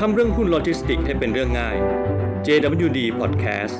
ทำเรื่องหุ้นโลจิสติกให้เป็นเรื่องง่าย JWD Podcast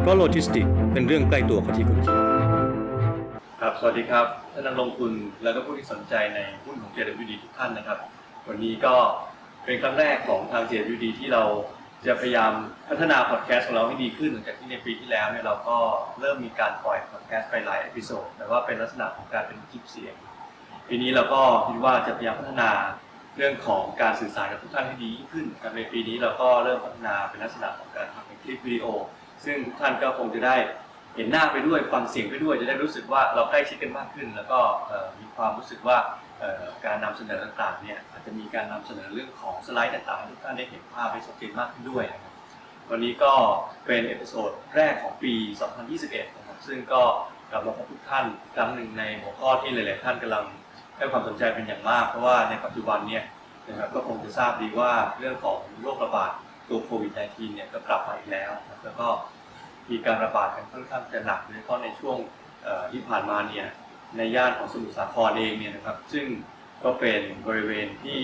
เพราะโลจิสติกเป็นเรื่องใกล้ตัวกว่าที่คุณคิด ครับ สวัสดีครับ ท่านนักลงทุนแล้วก็ผู้ที่สนใจในหุ้นของ JWD ทุกท่านนะครับ วันนี้ก็เป็นครั้งแรกของทาง JWD ที่เราจะพยายามพัฒนาพอดแคสต์ของเราให้ดีขึ้นหลังจากที่ในปีที่แล้วเนี่ยเราก็เริ่มมีการปล่อยพอดแคสต์ไปหลายเอพิโซดแต่ว่าเป็นลักษณะของการเป็นคลิปเสียง ปีนี้เราก็คิดว่าจะพยายามพัฒนา เรื่องของการสื่อสารกับทุกท่านให้ดียิ่งขึ้นในปีนี้เราก็เริ่มพัฒนาเป็นลักษณะของการทำเป็นคลิปวิดีโอ ซึ่งทุกท่านก็คงจะได้เห็นหน้าไปด้วยฟังเสียงไปด้วย จะได้รู้สึกว่าเราใกล้ชิดกันมากขึ้น แล้วก็มีความรู้สึกว่าการนำเสนอต่างๆเนี่ยอาจจะมีการนำเสนอเรื่องของสไลด์ต่างๆทุกท่านได้เห็นภาพให้ชัดเจนมากขึ้นด้วยนะครับวันนี้ก็เป็นเอพิโซดแรกของปี 2021 นะครับซึ่งก็กลับมาพบทุกท่านครั้งหนึ่งในหัวข้อที่หลาย ๆ ท่านกำลัง ให้ความสนใจเป็นอย่างมาก เพราะว่าในปัจจุบันเนี่ยนะครับก็คงจะทราบดีว่าเรื่องของโรคระบาดตัวโควิด -19 เนี่ยก็กลับมาอีกแล้ว แล้วก็มีการระบาดกันค่อนข้างจะหนักโดยเฉพาะในช่วงที่ผ่านมาเนี่ยในย่านของสมุทรสาครเองเนี่ยนะครับ ซึ่งก็เป็นบริเวณที่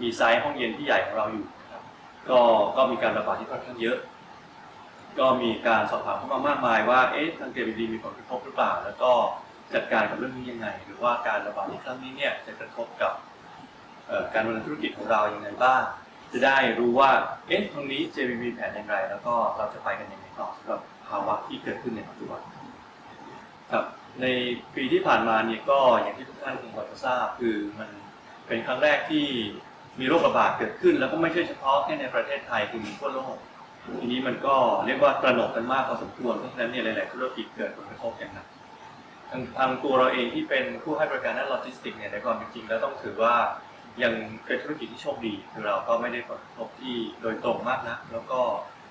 มีไซส์ห้องเย็นที่ใหญ่ของเราอยู่นะครับก็ก็มีการระบาดที่ค่อนข้างเยอะ ก็มีการสอบถามเข้ามามากมายว่าเอ๊ะทางเกมดีมีผลกระทบหรือเปล่า แล้วก็ จัดการกับเรื่องนี้ยังไง หรือว่าการระบาดในครั้งนี้เนี่ยจะกระทบกับการดำเนินธุรกิจของเรายังไงบ้าง จะได้รู้ว่าเอ๊ะตรงนี้ JBB มีแผนอย่างไร แล้วก็เราจะไปกันยังไงต่อสำหรับภาวะที่เกิดขึ้นในปัจจุบันครับในปีที่ผ่านมาเนี่ยก็อย่างที่ทุกท่านคงพอจะทราบคือมันเป็นครั้งแรกที่มีโรคระบาดเกิดขึ้น แล้วก็ไม่ใช่เฉพาะแค่ในประเทศไทยคือมีทั่วโลกทีนี้มันก็เรียกว่าตระหนกกันมากพอสมควรเพราะฉะนั้นเนี่ยหลาย ๆ ธุรกิจเกิดผลกระทบอย่างหนัก ทางทางตัวเราเองที่เป็นผู้ให้บริการด้านโลจิสติกส์เนี่ยในความเป็นจริงแล้วต้องถือว่ายังเป็นธุรกิจที่โชคดีคือเราก็ไม่ได้ผลกระทบที่โดยตรงมากนะแล้วก็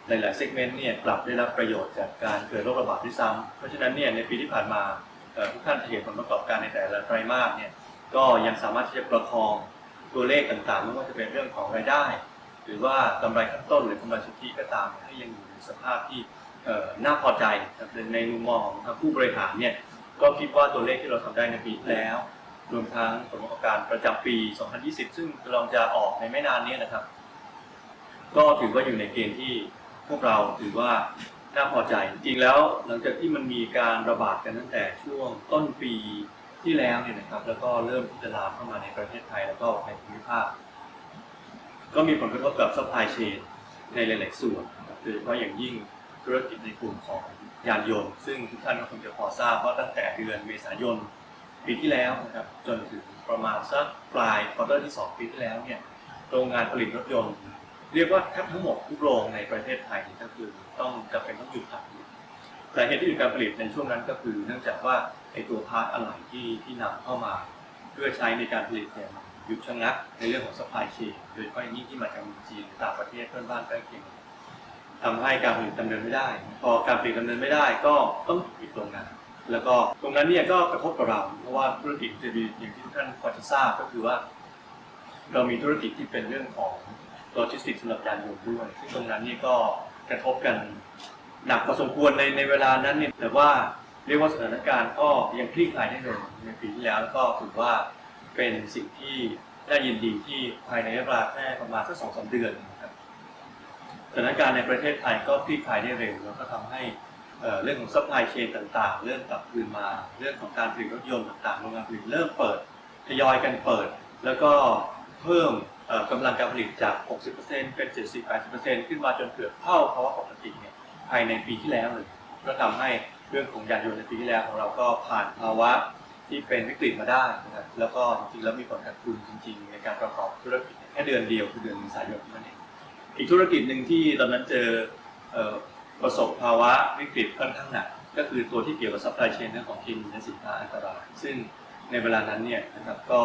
หลาย ๆ เซกเมนต์เนี่ยกลับได้รับประโยชน์จากการเกิดโรคระบาดด้วยซ้ำเพราะฉะนั้นเนี่ยในปีที่ผ่านมาทุกท่านจะเห็นผลประกอบการในแต่ละไตรมาสเนี่ยก็ยังสามารถที่จะประคองตัวเลขต่าง ๆ ไม่ว่าจะเป็นเรื่องของรายได้ หรือว่ากำไรขั้นต้นหรือกำไรสุทธิก็ตามให้ยังอยู่ในสภาพที่น่าพอใจครับในมุมมองของทางผู้บริหารเนี่ย ก็คิดว่าตัวเลขที่เราทำได้ในปีแล้ว รวมทั้งผลประกอบการประจำปี 2020 ซึ่งเราจะออกในไม่นานนี้นะครับ ก็ถือว่าอยู่ในเกณฑ์ที่พวกเราถือว่าน่าพอใจ จริงแล้วหลังจากที่มันมีการระบาดกันตั้งแต่ช่วงต้นปีที่แล้วเนี่ยนะครับ แล้วก็เริ่มที่จะลามเข้ามาในประเทศไทยแล้วก็ในภูมิภาค ก็มีผลกระทบกับ supply chain ในหลาย ๆ ส่วนโดยเฉพาะอย่างยิ่ง ธุรกิจในกลุ่มของยานยนต์ ซึ่งทุกท่านก็คงจะพอทราบว่าตั้งแต่เดือนเมษายนปีที่แล้วนะครับจนถึงประมาณสักปลายควอเตอร์ที่ 2 ปีที่แล้วเนี่ยโรงงานผลิตรถยนต์ เรียกว่าแทบทั้งหมดทุกโรงในประเทศไทยก็คือต้องจำเป็นต้องหยุดทำสาเหตุที่หยุดการผลิตในช่วงนั้นก็คือ เนื่องจากว่าไอตัวพาร์ทอะไหล่ที่ที่นำเข้ามา เพื่อใช้ในการผลิตเนี่ยหยุดชะงักในเรื่องของ supply chain โดยเฉพาะอย่างยิ่งที่มาจากจีนหรือต่างประเทศเพื่อนบ้านใกล้เคียง ทำให้การผลิตดำเนินไม่ได้ พอการผลิตดำเนินไม่ได้ก็ต้องปิดโรงงาน แล้วก็ตรงนั้นเนี่ยก็กระทบกับเรา เพราะว่าธุรกิจจะดีอย่างที่ทุกท่านพอจะทราบก็คือว่า เรามีธุรกิจที่เป็นเรื่องของโลจิสติกส์สำหรับยานยนต์ด้วย ซึ่งตรงนั้นนี่ก็กระทบกันหนักพอสมควรในในเวลานั้นเนี่ยแต่ว่าเรียกว่าสถานการณ์ก็ยังคลี่คลายได้เร็วในปีที่แล้วก็ถือว่าเป็นสิ่งที่น่ายินดีที่ภายในเวลาแค่ประมาณสักสองสามเดือนนะครับ ถานการณ์ในประเทศไทยก็คลี่คลายได้เร็ว แล้วก็ทำให้เรื่องของ supply chain ต่างๆ เรื่องกลับคืนมา เรื่องของการผลิตรถยนต์ต่างๆโรงงานผลิตเริ่มเปิดทยอยกันเปิด แล้วก็เพิ่มเอ่อกำลังการผลิตจาก 60%เป็น 70-80%ขึ้นมาจนเกือบเท่าภาวะปกติเนี่ยภายในปีที่แล้วเลยก็ทำให้เรื่องของยานยนต์ในปีที่แล้วของเราก็ผ่านภาวะที่เป็นวิกฤตมาได้นะครับแล้วก็จริงๆแล้วมีผลขาดทุนจริง ๆ ในการประกอบธุรกิจแค่เดือนเดียวคือเดือนเมษายนนั่นเอง อีกธุรกิจหนึ่งที่ตอนนั้นเจอประสบภาวะวิกฤตค่อนข้างหนัก ก็คือตัวที่เกี่ยวกับ supply chain เรื่องของกินและสินค้าอันตราย ซึ่งในเวลานั้นเนี่ยนะครับก็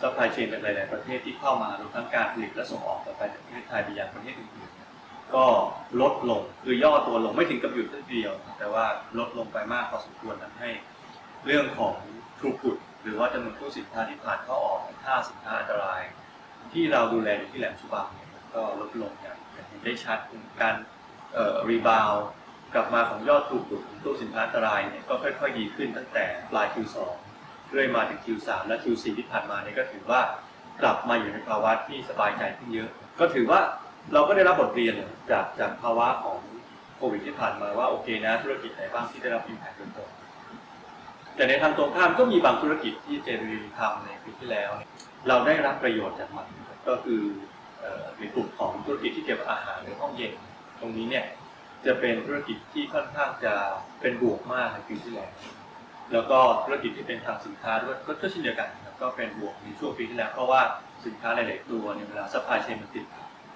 supply chain จากหลาย ๆ ประเทศที่เข้ามารวมทั้งการผลิตและส่งออกต่อไปจากประเทศไทยไปยังประเทศอื่นๆก็ลดลงคือย่อตัวลงไม่ถึงกับหยุดทีเดียว แต่ว่าลดลงไปมากพอสมควรทำให้เรื่องของทรูพุตหรือว่าจำนวนตู้สินค้าที่ผ่านเข้าออกค่าสินค้าอันตราย ที่เราดูแลอยู่ที่แหลมฉบังเนี่ย ก็ลดลงอย่างเห็นได้ชัดการรีบาวกลับมาของยอดทรูพุตของตู้สินค้าอันตรายเนี่ยก็ค่อยๆดีขึ้นตั้งแต่ปลาย Q2 เรื่อยมาถึง Q3 และ Q4 ที่ผ่านมาเนี่ยก็ถือว่ากลับมาอยู่ในภาวะที่สบายใจขึ้นเยอะ ก็ถือว่าเราก็ได้รับบทเรียนจากจากภาวะของโควิดที่ผ่านมาว่าโอเคนะธุรกิจไหนบ้างที่ได้รับอิมแพคโดยตรงแต่ในทางตรงข้ามก็มีบางธุรกิจที่เจรีทำในปีที่แล้ว เราได้รับประโยชน์จากมันก็คือ ในกลุ่มของธุรกิจที่เกี่ยวกับอาหารหรือห้องเย็นตรงนี้เนี่ยจะเป็นธุรกิจที่ค่อนข้างจะเป็นบวกมากในปีที่แล้ว แล้วก็ธุรกิจที่เป็นทางสินค้าด้วยก็เช่นเดียวกันก็เป็นบวกในช่วงปีที่แล้วเพราะว่าสินค้าหลาย ๆ ตัวในยเวลาซัพพลายเชนมันติด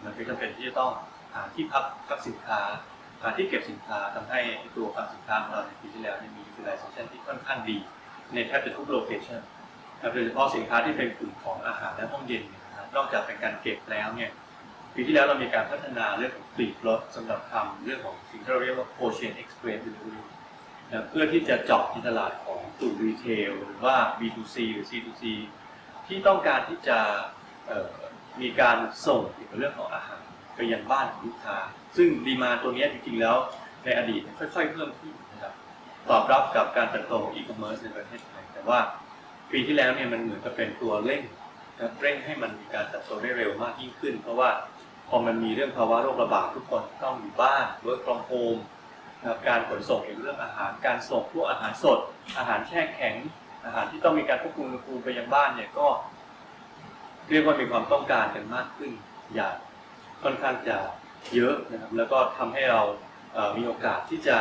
มันก็จะเป็นที่จะต้องหาที่พักพักสินค้าหาที่เก็บสินค้าทำให้ตัวคลังสินค้าของเราในปีที่แล้วมี utilization ที่ค่อนข้างดี ในแทบจะทุกโลเคชันโดยเฉพาะสินค้าที่เป็นกลุ่มของอาหารและห้องเย็นเนี่ย นอกจากเป็นการเก็บแล้วเนี่ยปีที่แล้วเรามีการพัฒนาเรื่องของฟลีดรถสำหรับทำเรื่องของสิ่งที่เราเรียกว่า cold chain express delivery นะเพื่อที่จะเจาะที่ตลาดของกลุ่มรีเทลหรือว่า B2C หรือ C2C ที่ต้องการที่จะมีการส่งเกี่ยวกับเรื่องของอาหารไปยังบ้านของลูกค้า ซึ่งดีมาตัวนี้จริงๆแล้วในอดีตค่อยๆเพิ่มขึ้นนะครับตอบรับกับการเติบโตของอีคอมเมิร์ซในประเทศไทย แต่ว่าปีที่แล้วเนี่ยมันเหมือนกับเป็นตัวเร่ง เร่งให้มันมีการเติบโตได้เร็วมากยิ่งขึ้น เพราะว่าพอมันมีเรื่องภาวะโรคระบาดทุกคนต้องอยู่บ้าน work from home นะการขนส่งเกี่ยวกับเรื่องอาหารการส่งพวกอาหารสด อาหารแช่แข็ง อาหารที่ต้องมีการควบคุมอุณหภูมิไปยังบ้านเนี่ยก็ เรียกว่ามีความต้องการกันมากขึ้นอย่างค่อนข้างจะเยอะนะครับแล้วก็ทำให้เรามีโอกาสที่จะ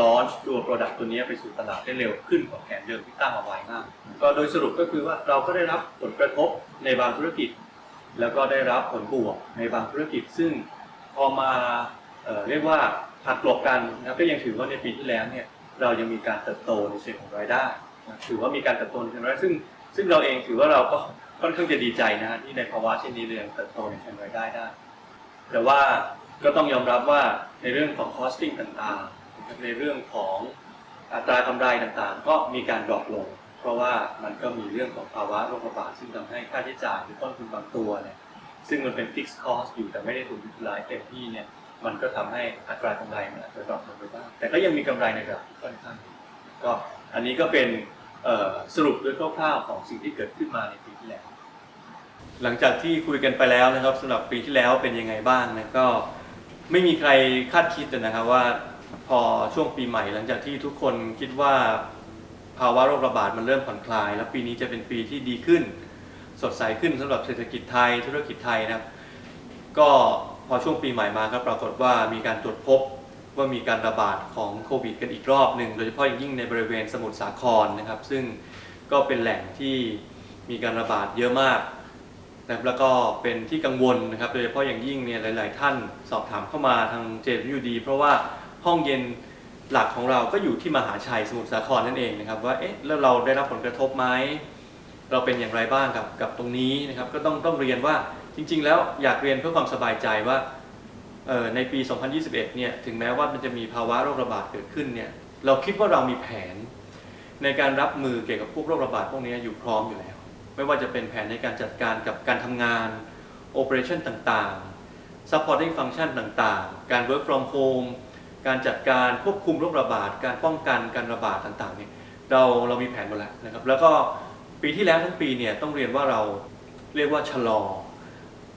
ลอนช์ตัว Product ตัวนี้ไปสู่ตลาดได้เร็วขึ้นกว่าแผนเดิมที่ตั้งเอาไว้มากก็โดยสรุปก็คือว่าเราก็ได้รับผลกระทบในบางธุรกิจ แล้วก็ได้รับผลบวกในบางธุรกิจ ซึ่งพอมาเอ่อเรียกว่าหักกลบกันนะก็ยังถือว่าในปีที่แล้วเนี่ยเรายังมีการเติบโตในเชิงของรายได้ถือว่ามีการเติบโตในเชิงรายได้ซึ่ง ซึ่งเราเองถือว่าเราก็ค่อนข้างจะดีใจนะฮะที่ในภาวะเช่นนี้เรายังเติบโตในเชิงรายได้ได้ แต่ว่าก็ต้องยอมรับว่าในเรื่องของ costing ต่างๆ ในเรื่องของอัตรากำไรต่างๆ ก็มีการดรอปลง เพราะว่ามันก็มีเรื่องของภาวะโรคระบาดซึ่งทำให้ค่าใช้จ่ายหรือต้นทุนบางตัวเนี่ยซึ่งมันเป็น fixed cost อยู่แต่ไม่ได้ถูก utilize เต็มที่เนี่ยมันก็ทำให้อัตรากำไรมันอาจจะดรอปลงไปบ้างแต่ก็ยังมีกำไรในระดับที่ค่อนข้างดีก็อันนี้ก็เป็นสรุปโดยคร่าวๆของสิ่งที่เกิดขึ้นมาในปีที่แล้ว หลังจากที่คุยกันไปแล้วนะครับสำหรับปีที่แล้วเป็นยังไงบ้างนะก็ไม่มีใครคาดคิดนะครับว่า พอช่วงปีใหม่หลังจากที่ทุกคนคิดว่าภาวะโรคระบาดมันเริ่มผ่อนคลาย แล้วปีนี้จะเป็นปีที่ดีขึ้น สดใสขึ้นสำหรับเศรษฐกิจไทยธุรกิจไทยนะครับ ก็พอช่วงปีใหม่มาก็ปรากฏว่ามีการตรวจพบว่ามีการระบาดของโควิดกันอีกรอบหนึ่งโดยเฉพาะอย่างยิ่งในบริเวณสมุทรสาครนะครับ ซึ่งก็เป็นแหล่งที่มีการระบาดเยอะมากนะแล้วก็เป็นที่กังวลนะครับ โดยเฉพาะอย่างยิ่งเนี่ยหลาย ๆ ท่านสอบถามเข้ามาทางเจมยูดีเพราะว่า ห้องเย็นหลักของเราก็อยู่ที่มหาชัยสมุทรสาครนั่นเองนะครับ ว่าเอ๊ะแล้วเราได้รับผลกระทบไหมเราเป็นอย่างไรบ้างกับกับตรงนี้นะครับ ก็ต้องต้องเรียนว่าจริง ๆ แล้วอยากเรียนเพื่อความสบายใจว่าเออในปี 2021 เนี่ยถึงแม้ว่ามันจะมีภาวะโรคระบาดเกิดขึ้นเนี่ยเราคิดว่าเรามีแผน ในการรับมือเกี่ยวกับพวกโรคระบาดพวกนี้อยู่พร้อมอยู่แล้ว ไม่ว่าจะเป็นแผนในการจัดการกับการทำงาน operation ต่างๆ supporting function ต่างๆ การ work from home การจัดการควบคุมโรคระบาด การป้องกันการระบาดต่างๆเนี่ยเราเรามีแผนหมดแล้วนะครับ แล้วก็ปีที่แล้วทั้งปีเนี่ยต้องเรียนว่าเราเรียกว่าชะลอ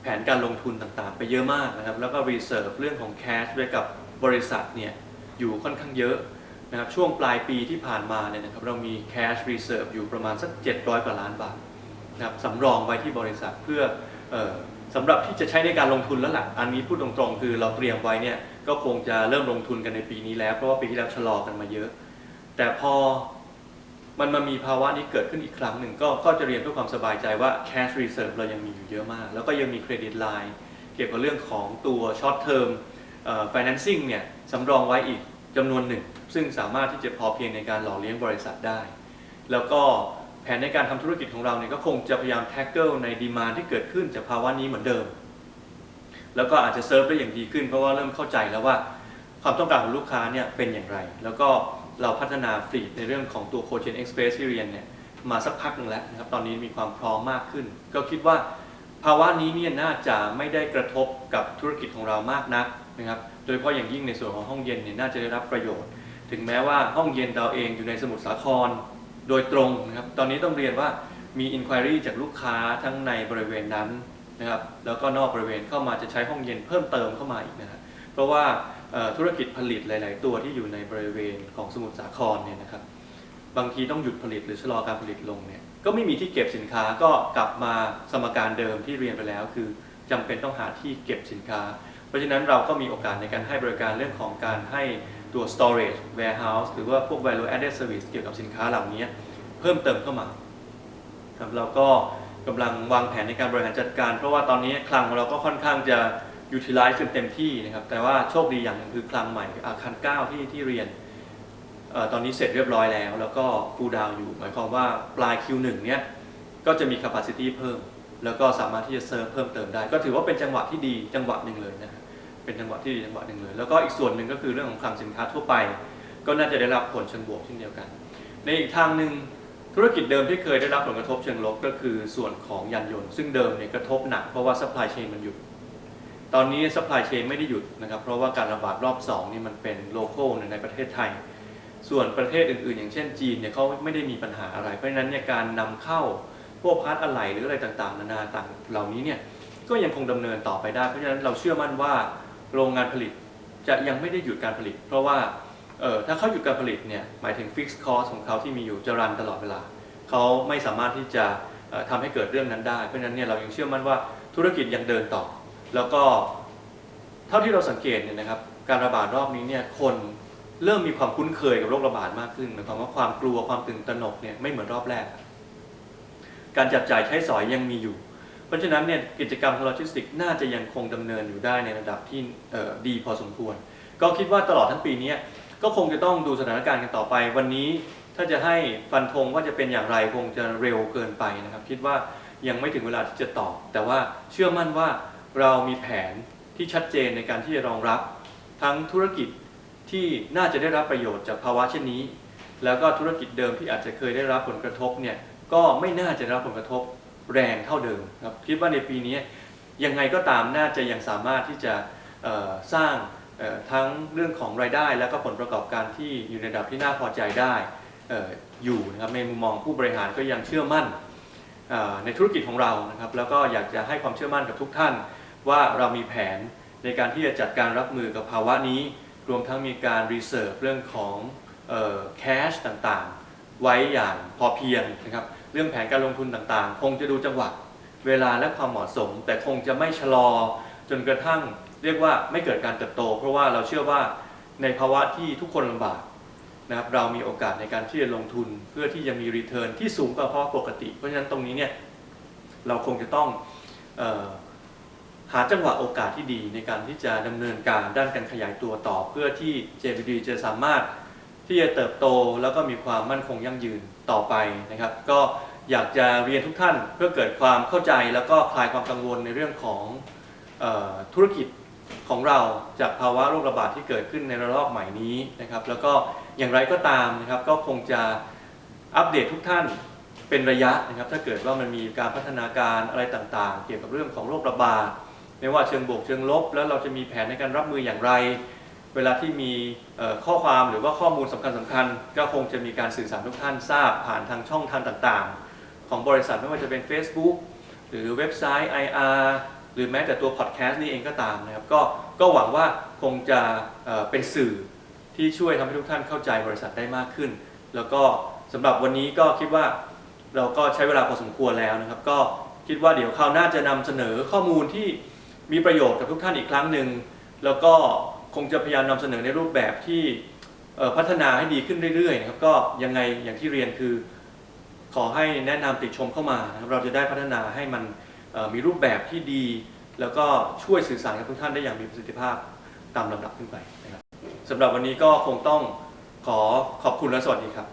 แผนการลงทุนต่างๆ ไปเยอะมากนะครับ แล้วก็ reserve เรื่องของ cash ไว้กับบริษัทเนี่ยอยู่ค่อนข้างเยอะนะครับช่วงปลายปีที่ผ่านมาเนี่ยนะครับเรามี cash reserve อยู่ประมาณสัก 700 กว่าล้านบาทนะครับสำรองไว้ที่บริษัทเพื่อออสำหรับที่จะใช้ในการลงทุนแล้วล่ะอันนี้พูดตรงๆ คือเราเตรียมไว้เนี่ย ก็คงจะเริ่มลงทุนกันในปีนี้แล้ว เพราะว่าปีที่แล้วชะลอกันมาเยอะ แต่พอมันมามีภาวะนี้เกิดขึ้นอีกครั้งหนึ่งก็ก็จะเรียนเพื่อความสบายใจว่า cash reserve เรายังมีอยู่เยอะมาก แล้วก็ยังมีเครดิตไลน์เกี่ยวกับเรื่องของตัว short term เอ่อ financing เนี่ยสำรองไว้อีกจำนวนหนึ่ง ซึ่งสามารถที่จะพอเพียงในการหล่อเลี้ยงบริษัทได้ แล้วก็แผนในการทำธุรกิจของเราเนี่ยก็คงจะพยายามแท็กเกิลในดีมาที่เกิดขึ้นจากภาวะนี้เหมือนเดิม แล้วก็อาจจะเซิร์ฟได้อย่างดีขึ้น เพราะว่าเริ่มเข้าใจแล้วว่าความต้องการของลูกค้าเนี่ยเป็นอย่างไร แล้วก็เราพัฒนาฟลีดในเรื่องของตัวโคเชนเอ็กซ์เพรสที่เรียนเนี่ยมาสักพักหนึ่งแล้วนะครับตอนนี้มีความพร้อมมากขึ้น ก็คิดว่าภาวะนี้เนี่ยน่าจะไม่ได้กระทบกับธุรกิจของเรามากนักนะครับโดยเฉพาะอย่างยิ่งในส่วนของห้องเย็นเนี่ยน่าจะได้รับประโยชน์ ถึงแม้ว่าห้องเย็นเราเองอยู่ในสมุทรสาครโดยตรงนะครับตอนนี้ต้องเรียนว่ามี inquiry จากลูกค้าทั้งในบริเวณนั้น นะครับแล้วก็นอกบริเวณเข้ามาจะใช้ห้องเย็นเพิ่มเติมเข้ามาอีกนะฮะเพราะว่าธุรกิจผลิตหลาย ๆ ตัวที่อยู่ในบริเวณของสมุทรสาครเนี่ยนะครับบางทีต้องหยุดผลิตหรือชะลอการผลิตลงเนี่ยก็ไม่มีที่เก็บสินค้าก็กลับมาสมการเดิมที่เรียนไปแล้ว คือจำเป็นต้องหาที่เก็บสินค้า เพราะฉะนั้นเราก็มีโอกาสในการให้บริการเรื่องของการให้ตัว storage warehouse หรือว่าพวก value added service เกี่ยวกับสินค้าเหล่านี้เพิ่มเติมเข้ามาครับเราก็ กำลังวางแผนในการบริหารจัดการ เพราะว่าตอนนี้คลังของเราก็ค่อนข้างจะ utilize จนเต็มที่นะครับ แต่ว่าโชคดีอย่างหนึ่งคือคลังใหม่อาคาร9ที่ที่เรียนออตอนนี้เสร็จเรียบร้อยแล้ว แล้วก็คูดาวอยู่ หมายความว่าปลาย Q1 เนี้ยก็จะมี capacity เพิ่ม แล้วก็สามารถที่จะเซิร์ฟเพิ่มเติมได้ ก็ถือว่าเป็นจังหวะที่ดีจังหวะหนึ่งเลยนะฮะเป็นจังหวะที่ดีจังหวะหนึ่งเลย แล้วก็อีกส่วนหนึ่งก็คือเรื่องของคลังสินค้าทั่วไป ก็น่าจะได้รับผลเชิงบวกเช่นเดียวกัน ในอีกทางหนึ่ง ธุรกิจเดิมที่เคยได้รับผลกระทบเชิงลบก็คือส่วนของยานยนต์ ซึ่งเดิมเนี่ยกระทบหนักเพราะว่า supply chain มันหยุด ตอนนี้ supply chain ไม่ได้หยุดนะครับ เพราะว่าการระบาดรอบ2นี่มันเป็น local ในประเทศไทย ส่วนประเทศอื่นๆ อย่างเช่นจีนเนี่ยเขาไม่ได้มีปัญหาอะไร เพราะฉะนั้นเนี่ยการนำเข้าพวกพาร์ทอะไหล่หรืออะไรต่างๆ นานาต่างเหล่านี้เนี่ยก็ยังคงดำเนินต่อไปได้ เพราะฉะนั้นเราเชื่อมั่นว่าโรงงานผลิตจะยังไม่ได้หยุดการผลิต เพราะว่า เออถ้าเขาหยุดการผลิตเนี่ยหมายถึงฟิกซ์คอสของเขาที่มีอยู่จะรันตลอดเวลา เขาไม่สามารถที่จะเอ่อทำให้เกิดเรื่องนั้นได้ เพราะฉะนั้นเนี่ยเรายังเชื่อมั่นว่าธุรกิจยังเดินต่อ แล้วก็เท่าที่เราสังเกตเนี่ยนะครับการระบาดรอบนี้เนี่ยคนเริ่มมีความคุ้นเคยกับโรคระบาดมากขึ้นหมายความว่าความกลัวความตื่นตระหนกเนี่ยไม่เหมือนรอบแรก การจับจ่ายใช้สอยยังมีอยู่ เพราะฉะนั้นเนี่ยกิจกรรมโลจิสติกส์น่าจะยังคงดำเนินอยู่ได้ในระดับที่ดีพอสมควร ก็คิดว่าตลอดทั้งปีเนี้ย ก็คงจะต้องดูสถานการณ์กันต่อไป วันนี้ถ้าจะให้ฟันธงว่าจะเป็นอย่างไรคงจะเร็วเกินไปนะครับ คิดว่ายังไม่ถึงเวลาที่จะตอบ แต่ว่าเชื่อมั่นว่าเรามีแผนที่ชัดเจนในการที่จะรองรับ ทั้งธุรกิจที่น่าจะได้รับประโยชน์จากภาวะเช่นนี้ แล้วก็ธุรกิจเดิมที่อาจจะเคยได้รับผลกระทบเนี่ยก็ไม่น่าจะได้รับผลกระทบแรงเท่าเดิมครับคิดว่าในปีนี้ยังไงก็ตามน่าจะยังสามารถที่จะสร้าง ทั้งเรื่องของรายได้แล้วก็ผลประกอบการที่อยู่ในระดับที่น่าพอใจได้ออยู่นะครับในมุมมองผู้บริหารก็ยังเชื่อมั่นในธุรกิจของเรานะครับ แล้วก็อยากจะให้ความเชื่อมั่นกับทุกท่าน ว่าเรามีแผนในการที่จะจัดการรับมือกับภาวะนี้ รวมทั้งมีการรีเซิร์ฟเรื่องของแคชต่างๆ ไว้อย่างพอเพียงนะครับเรื่องแผนการลงทุนต่างๆ คงจะดูจังหวะเวลาและความเหมาะสม แต่คงจะไม่ชะลอ จนกระทั่งเรียกว่าไม่เกิดการเติบโต เพราะว่าเราเชื่อว่าในภาวะที่ทุกคนลำบากนะครับเรามีโอกาสในการที่จะลงทุนเพื่อที่จะมีรีเทิร์นที่สูงกว่าภาวะปกติ เพราะฉะนั้นตรงนี้เนี่ยเราคงจะต้องออหาจังหวะโอกาสที่ดีในการที่จะดำเนินการด้านการขยายตัวต่อ เพื่อที่ JBD จะสามารถที่จะเติบโตแล้วก็มีความมั่นคงยั่งยืนต่อไปนะครับ ก็อยากจะเรียนทุกท่านเพื่อเกิดความเข้าใจแล้วก็คลายความกังวลในเรื่องของ ธุรกิจของเราจากภาวะโรคระบาดที่เกิดขึ้นในระลอกใหม่นี้นะครับ แล้วก็อย่างไรก็ตามนะครับ ก็คงจะอัปเดตทุกท่านเป็นระยะนะครับ ถ้าเกิดว่ามันมีการพัฒนาการอะไรต่างๆ เกี่ยวกับเรื่องของโรคระบาดไม่ว่าเชิงบวกเชิงลบ แล้วเราจะมีแผนในการรับมืออย่างไร เวลาที่มีข้อความหรือว่าข้อมูลสำคัญสำคัญๆก็คงจะมีการสื่อสารทุกท่านทราบผ่านทางช่องทางต่างๆ ของบริษัทไม่ว่าจะเป็น Facebook หรือเว็บไซต์ IR หรือแม้แต่ตัวพอดแคสต์นี่เองก็ตามนะครับ ก็ก็หวังว่าคงจะเเป็นสื่อที่ช่วยทำให้ทุกท่านเข้าใจบริษัทได้มากขึ้น แล้วก็สำหรับวันนี้ก็คิดว่าเราก็ใช้เวลาพอสมควรแล้วนะครับ ก็คิดว่าเดี๋ยวคราวหน้าจะนำเสนอข้อมูลที่มีประโยชน์กับทุกท่านอีกครั้งหนึ่งแล้วก็คงจะพยายามนำเสนอในรูปแบบที่พัฒนาให้ดีขึ้นเรื่อยๆนะครับก็ยังไงอย่างที่เรียนคือ ขอให้แนะนำติชมเข้ามานะครับเราจะได้พัฒนาให้มัน มีรูปแบบที่ดี แล้วก็ช่วยสื่อสารกับทุกท่านได้อย่างมีประสิทธิภาพตามลำดับขึ้นไปนะครับสำหรับวันนี้ก็คงต้องขอขอบคุณและสวัสดีครับ